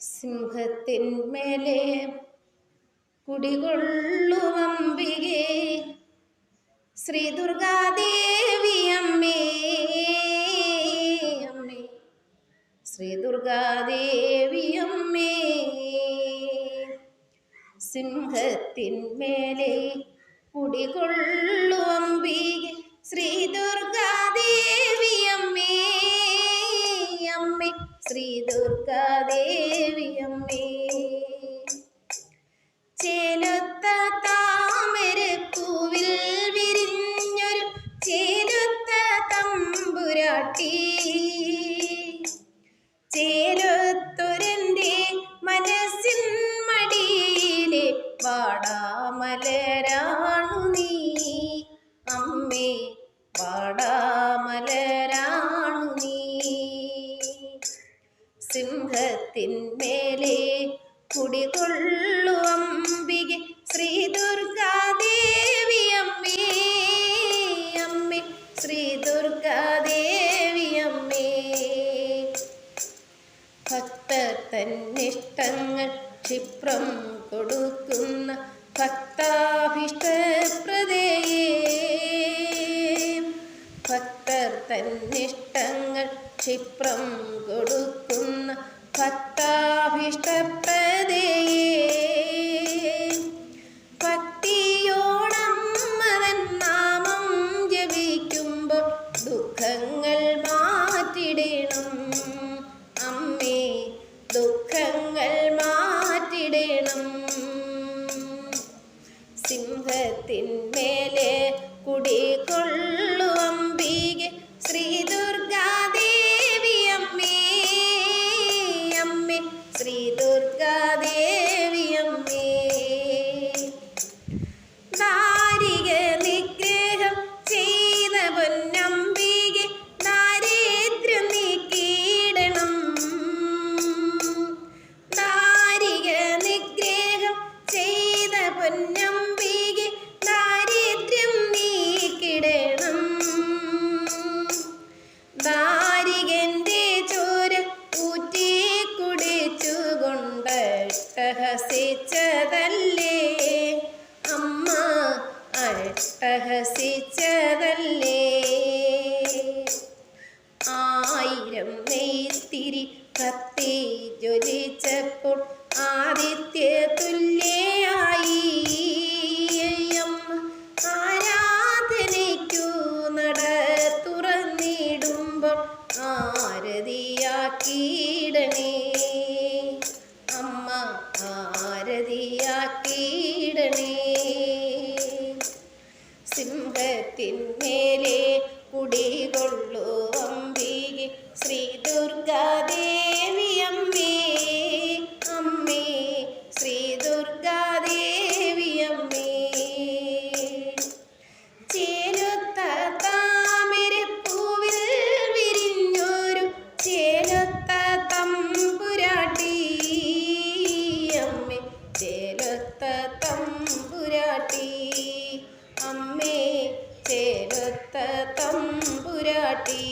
സിംഹത്തിന്മേലെ കുടികൊള്ളുവമ്പികെ ശ്രീ ദുർഗാദേവി അമ്മേ അമ്മേ. ശ്രീ ദുർഗാദേവി അമ്മേ. സിംഹത്തിന്മേലെ കുടികൊള്ളുവമ്പികെ ശ്രീ ദുർഗാദേവി അമ്മേ അമ്മേ. ശ്രീ വാടാമലരാണു നീ. അമ്മേ വാടാമലരാണു നീ. സിംഹത്തിന്മേലെ കുടികൊള്ളു അംബികെ ശ്രീ ദുർഗാദേവി അമ്മേ. അമ്മേ ശ്രീ ദുർഗാദേവി അമ്മേ. ഭക്തർ തന്നിഷ്ടങ്ങൾ ക്ഷിപ്രം കൊടുക്കുന്ന ഭക്താഭിഷ്ടപ്രദയേ. ഭക്തർ തന്നിഷ്ടങ്ങൾ ക്ഷിപ്രം കൊടുക്കുന്ന ഭക്താഭിഷ്ടപ്രദയേ. ഭക്തിയോടമ്മതൻ നാമം ജപിക്കുമ്പോൾ ദുഃഖങ്ങൾ മാറ്റിടണം. അമ്മേ ദുഃഖങ്ങൾ അട്ടഹസിച്ചതല്ലേ അമ്മ അട്ടഹസിച്ചതല്ലേ സാരഥിയാക്കിയിടണേ സിംഹത്തിന്മേലെ ചേർത്ത തമ്പുരാട്ടി. അമ്മേ ചേർത്ത തമ്പുരാട്ടി.